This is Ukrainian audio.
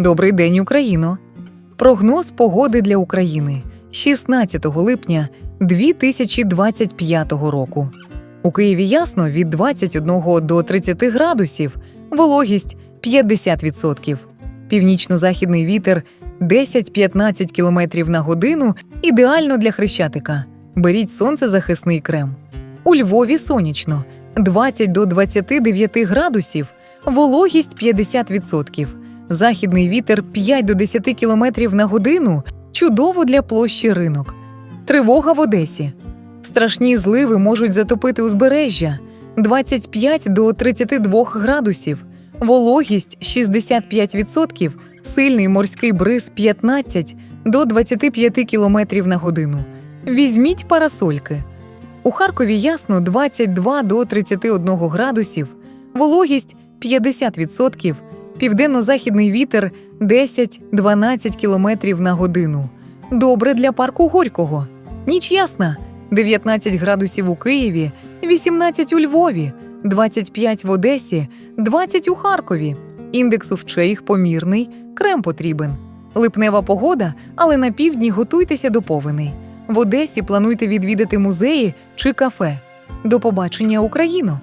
Добрий день, Україно! Прогноз погоди для України 16 липня 2025 року. У Києві ясно від 21 до 30 градусів, вологість 50%. Північно-західний вітер 10-15 км на годину ідеально для хрещатика. Беріть сонцезахисний крем. У Львові сонячно 20 до 29 градусів, вологість 50%. Західний вітер 5 до 10 км на годину чудово для площі ринок. Тривога в Одесі. Страшні зливи можуть затопити узбережжя 25 до 32 градусів, вологість 65%, сильний морський бриз 15 до 25 км на годину. Візьміть парасольки. У Харкові ясно 22 до 31 градусів, вологість 50%, південно-західний вітер 10-12 км на годину. Добре для парку Горького. Ніч ясна 19 градусів у Києві, 18 у Львові, 25 в Одесі, 20 у Харкові. Індекс у вчеїх помірний, крем потрібен. Липнева погода, але на півдні готуйтеся до повеней. В Одесі плануйте відвідати музеї чи кафе. До побачення, Україно!